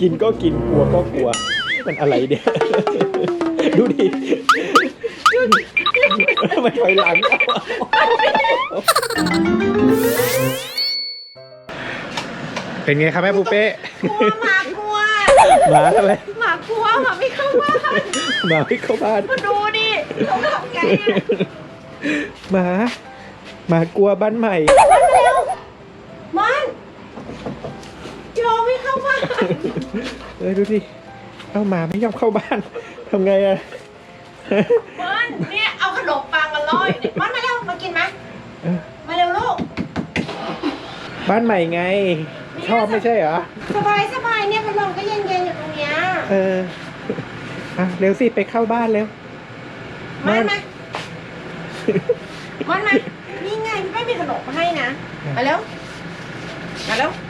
กินก็กินกลัวก็กลัว มันอะไรเนี่ย ดูดิมันถอยหลังเป็นไงครับแม่ปูเป้กลัวหมากลัวหมาอะไรหมากลัวหมาไม่เข้าบ้านหมาไม่เข้าบ้านมาดูดิเขาทำไงเนี่ยหมาหมากลัวบ้านใหม่ มันเร็วมันโยไม่เข้าบ้าน เออดูดิ เอาหมาไม่ยอมเข้าบ้าน ทำไงอะมันเนี่ยเอาขนมปังมาล่ออยู่เนี่ยมันมาเร็วมากินไหมเออมาเร็วลูกบ้านใหม่ไง ชอบไม่ใช่เหรอ สบายสบายเนี่ยพัดลมก็เย็นๆอยู่ตรงเนี้ยเอออะเร็วสิไปเข้าบ้านเร็ว มันมามันมานี่ไงพี่ไม่มีขนมมาให้นะมาเร็วมาเร็วฟิว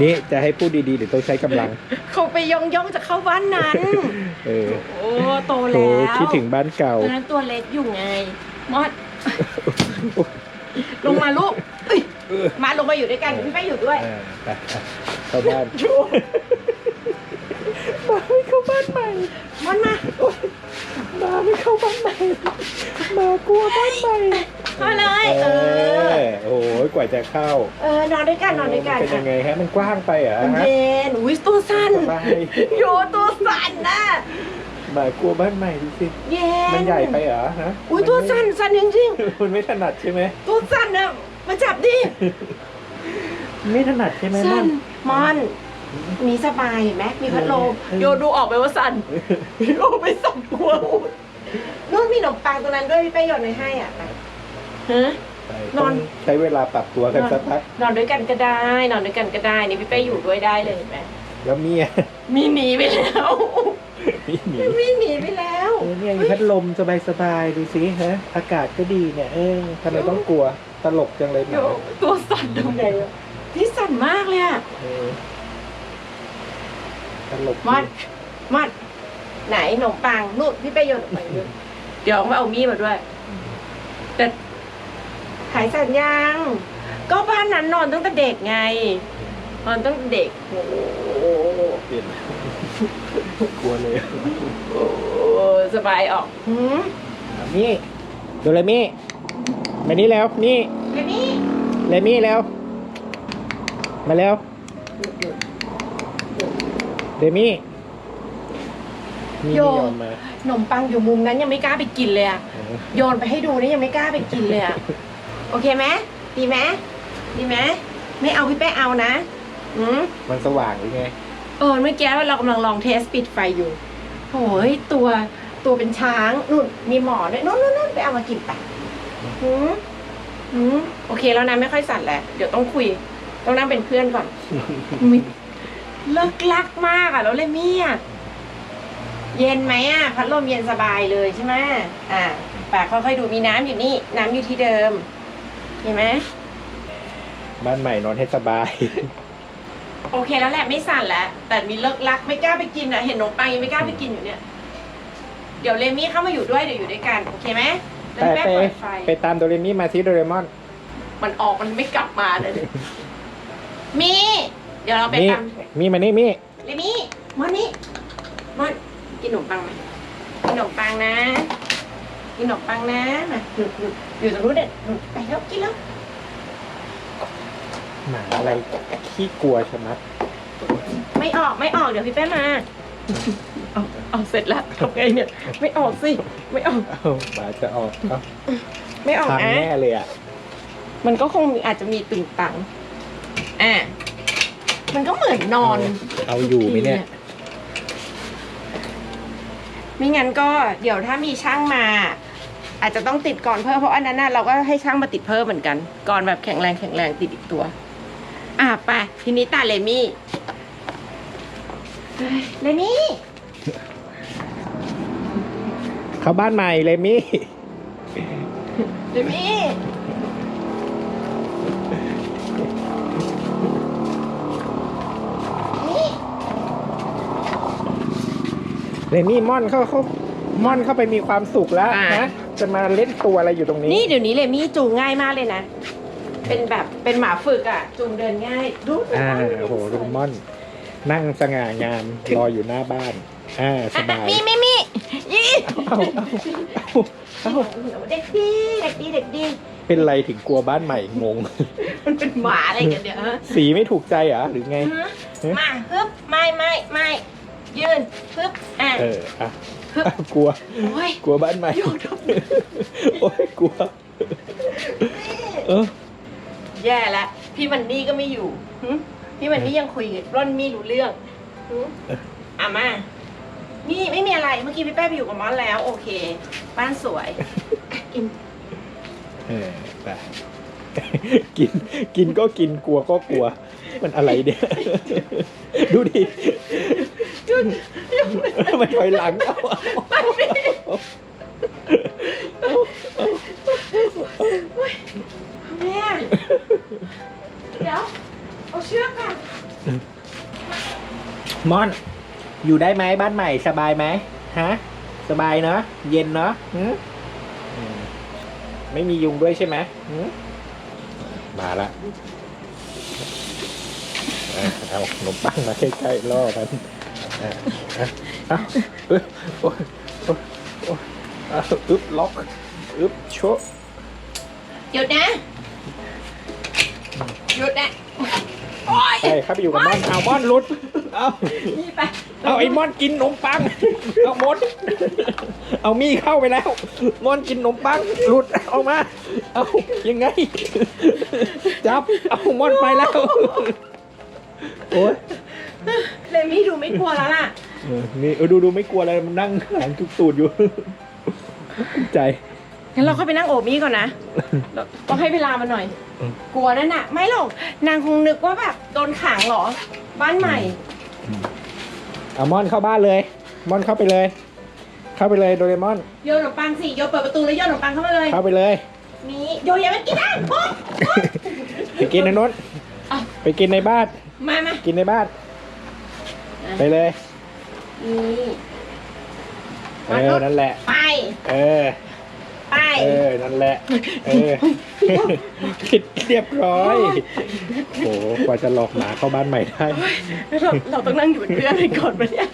นี่จะให้พูดดีๆเดี๋ยวต้องใช้กำลัง เขาไปย่องย่องๆจะเข้าบ้านนั้น เออโอ้โตโถแล้วคิดถึงบ้านเก่า ตอนนั้นตัวเล็กอยู่ไง มอด ลงมาลูกเอ้ยมาลงมาอยู่ด้วยกันเดี๋ยวพี่ไปอยู่ด้วย เออไปอะเข้าบ้านชูหมาไม่เข้าบ้านใหม่มันมาหมาไม่เข้าบ้านใหม่หมากลัวบ้านใหม่ เข้าเลย เอเอออโอ้ยกว่าจะเข้า เออนอนด้วยกันนอนด้วยกันเป็นยังไงฮะ มันกว้างไปเหรอมันฮะเย็นอุ้ยตัวสั่นสบายโยตัวสั่นนะหมากลัวบ้านใหม่ดูสิเย็นมันใหญ่ไปเหรอฮะอุ้ยตัวสั่นสั่นจริงมันไม่ถนัดใช่ไหมๆตัวสั่นนะมาจับดิไม่ถนัดใช่ไหมสั่มันนมอนมีสบายเห็นไหมมีพัดลมเออโยดูออกไปว่าสั่นโยไปส่องตัวนู่นมีขนมปังตรงนั้นด้วยพี่ไปหยดในให้อะไป ฮะใช่นอนต้องใช้เวลาปรับตัวกันสักพัก นอนด้วยกันก็ได้ นอนด้วยกันก็ได้ นี่พี่เป้อยู่ด้วยได้เลยเห็นไหมแล้วเมียมีหนีไปแล้วมีหนีมีหนีไปแล้วเออเนี่ยมีพัดลมสบายๆดูสิฮะ อากาศก็ดีเนี่ย เออทำไมต้องกลัว ตลกจังเลยหโยมาตัวสั่นทำไงอะที่สั่นมากเลยอะเออตลกดีมัดมัดไหนขนมปังนู่นพี่เป้โยนขนมปังนู่นเดี๋ยวเอามีดมาด้วยแต่หายสั่นยัง ก็บ้านนั้นนอนตั้งแต่เด็กไง นอนตั้งแต่เด็กโอ้โหเปลี่ยนกลัวเลยโอ้สบายออกหืมนี่ดูเลยมี่มานี่แล้วนี่เรนนี่เลมี่แล้ว มาแล้วเดมี่นี่ไม่ยอมมาขนมปังอยู่มุมนั้นยังไม่กล้าไปกินเลยอะเออโยนไปให้ดูนี่ยังไม่กล้าไปกินเลยอะ โอเคไหมดีไหมดีไหมไม่เอาพี่เป้เอานะอืมมันสว่างหรือไงเออเมื่อกี้เรากำลังลองเทสปิดไฟอยู่โอ้ยตัวตัวเป็นช้างนู่นมีหมอด้วยนู่นนู่นนู่นไปเอามากินไปหืมหืมโอเคแล้วนะไม่ค่อยสั่นแหละเดี๋ยวต้องคุย ต้องนั่งเป็นเพื่อนก่อนมิเลิกลักมากอะแล้วเลยมี่อะเย็นไหมอะพัดลมเย็นสบายเลยใช่ไหมอะปากค่อยๆดูมีน้ำอยู่นี่ น้ำอยู่ที่เดิมเห็นไหมบ้านใหม่นอนให้สบาย โอเคแล้วแหละไม่สั่นแล้ว แต่มีเลิกลักไม่กล้าไปกินอะ เห็นขนมปังยังไม่กล้าไปกินอยู่เนี่ย เดี๋ยวเลมี่เข้ามาอยู่ด้วยเดี๋ยวอยู่ด้วยกันโอเคไหมแล้วไปแม่ไปเปิดไฟไปตามโดเรมี่มาซิโดเรมอน มันออกมันไม่กลับมาเลยมีเดี๋ยวเราไปนี่ตามมีมานี่มี่เลมี่มอนนี่มอนกินขนมปังไหมกินขนมปังนะ กินขนมปังนะมาหยุดหยุดอยู่ตรงนู้นเด็ดไปแล้วกินแล้วหมาอะไรขี้กลัวชะมัดไม่ออกไม่ออกเดี๋ยวพี่แป้มาเอาเอาเสร็จแล้วทำไงเนี่ย ไม่ออกสิไม่ออก เอ้าหมาจะออกเอ้าไม่ออกพังนะแน่เลยอะมันก็คงมีอาจจะมีตึงตังอะมันก็เหมือนนอน เอาอยู่ไหมเนี่ย ไม่งั้นก็เดี๋ยวถ้ามีช่างมา อาจจะต้องติดก่อนเพิ่มเพราะอันนั้นน่ะเราก็ให้ช่างมาติดเพิ่มเหมือนกัน ก่อนแบบแข็งแรงแข็งแรงติดอีกตัว อะไปทีนี้ตาเลมี่เฮ้ยเลมี่เข้าบ้านใหม่เลยมี่เลมี่นี่เลยมี่ม่อนเข้าเขาม่อนเข้าไปมีความสุขแล้วอะนะ จะมาเล่นตัวอะไรอยู่ตรงนี้ นี่เดี๋ยวนี้เลมี่จูงง่ายมากเลยนะ เป็นแบบเป็นหมาฝึกอะ จูงเดินง่ายดูอ่าโอ้โหลุงม่อน นั่งสง่างามรออยู่หน้าบ้านอ่าสบาย มีมีมียี่เอาเอาเอาเอาเด็กดีเด็กดีเด็กดีเป็นไรถึงกลัวบ้านใหม่งง มันเป็นหมาอะไรกันเนี่ยฮะสีไม่ถูกใจเหรอหรือไง มาฮึบไม่ไม่ไม่ยืนฮึบอะเอออะฮึบอะ กลัว โอ้ยกลัวบ้านใหม่โอ้ยกลัว เออ แย่แล้วพี่มันนี่ก็ไม่อยู่หึพี่มันนี่ยังคุยกับร่อนมี่รู้เรื่องหึอะมา นี่ไม่มีอะไร เมื่อกี้พี่แป้ไปอยู่กับมอนแล้ว โอเค บ้านสวย กินเออไปกินกินก็กินกลัวก็กลัว มันอะไรเนี่ย ดูดิ มันถอยหลังเอาเอาแม่เดี๋ยว เอาเชือกก่อนมอน อยู่ได้ไหมบ้านใหม่สบายไหมฮะ สบายเนาะเย็นเนาะหืมอืมไม่มียุงด้วยใช่ไหมหืมมาละอะเอาขนมปังมาใกล้ๆล่อมัน อะอะเอาอึ๊บโอ๊ยโอ๊ยโอ๊ยเอาอึ๊บล็อกอึ๊บโชะหยุดนะ หยุดนะโอ๊ยใช่ครับไปอยู่กับมอนเอามอนหลุดเอานี่ไปเอาไอ้มอนกินขนมปังเอามดเอามีเข้าไปแล้วมอนกินขนมปังหลุดออกมาเอายังไง จับเอามอนไปแล้วโอ้ย เลมี่ดูไม่กลัวแล้วล่ะ เออนี่เออดูดูไม่กลัวอะไรมันนั่งหางจุกตูดอยู่ ใจ งั้นเราเข้าไปนั่งโอบมี่ก่อนนะ เราต้องให้เวลามันหน่อย อืม กลัวนั่นน่ะ ไม่หรอก นางคงนึกว่าแบบโดนขังเหรอ บ้านใหม่ เอามอนเข้าบ้านเลย มอนเข้าไปเลย เข้าไปเลยโดเรมอน โยนขนมปังสิ โยเปิดประตูแล้วโยนขนมปังเข้ามาเลย เข้าไปเลยมีโยอย่าไปกินนะโอ๊ยโอ๊ยไปกินในโน้นอะ ไปกินในบ้าน มามากินในบ้าน ไปเลยนี่เออนั่นแหละ ไป เออ ไป เออ นั่นแหละ เออผิดเรียบร้อยโหกว่าจะหลอกหมาเข้าบ้านใหม่ได้ เราเราต้องนั่งอยู่เป็นเพื่อนไปก่อนปะเนี่ย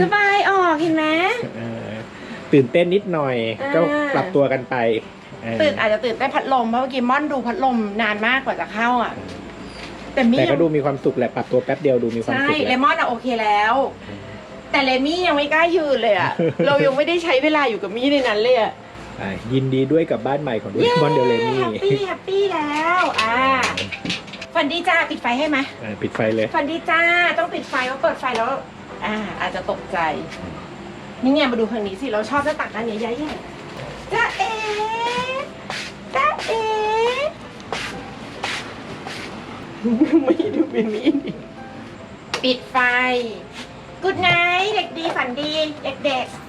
สบายออกเห็นไหมเออตื่นเต้นนิดหน่อยอ่าก็ปรับตัวกันไปเออตื่นอาจจะตื่นได้นพัดลมเพราะเมื่อกี้ม่อนดูพัดลมนานมากกว่าจะเข้าอะ แต่มี่แต่ยัก็งดูมีความสุขแหละปรับตัวแป๊บเดียวดูมีความใช่สุขเลแหละมอนอะโอเคแล้ว แต่เลมี่ยังไม่กล้ายืนเลยอะเรายังไม่ได้ใช้เวลาอยู่กับมี่ในนั้นเลยอะอะยินดีด้วยกับบ้านใหม่ของดูมอนเดลเลมี่แฮปปี้แฮปปี้แล้วอ่าฝันดีจ้าปิดไฟให้ไหมอะปิดไฟเลย ฝันดีจ้าต้องปิดไฟเพราะเปิดไฟแล้ว อ่า อาจจะตกใจนี่ไงมาดูทางนี้สิเราชอบหน้าต่างด้านนี้ใหญ่ใหญ่จ้าเอ๋จ้าเอ๋ ไม่ดูเป็นนี้ปิดไฟ กุดไนท์เด็กดีฝันดี เด็กๆ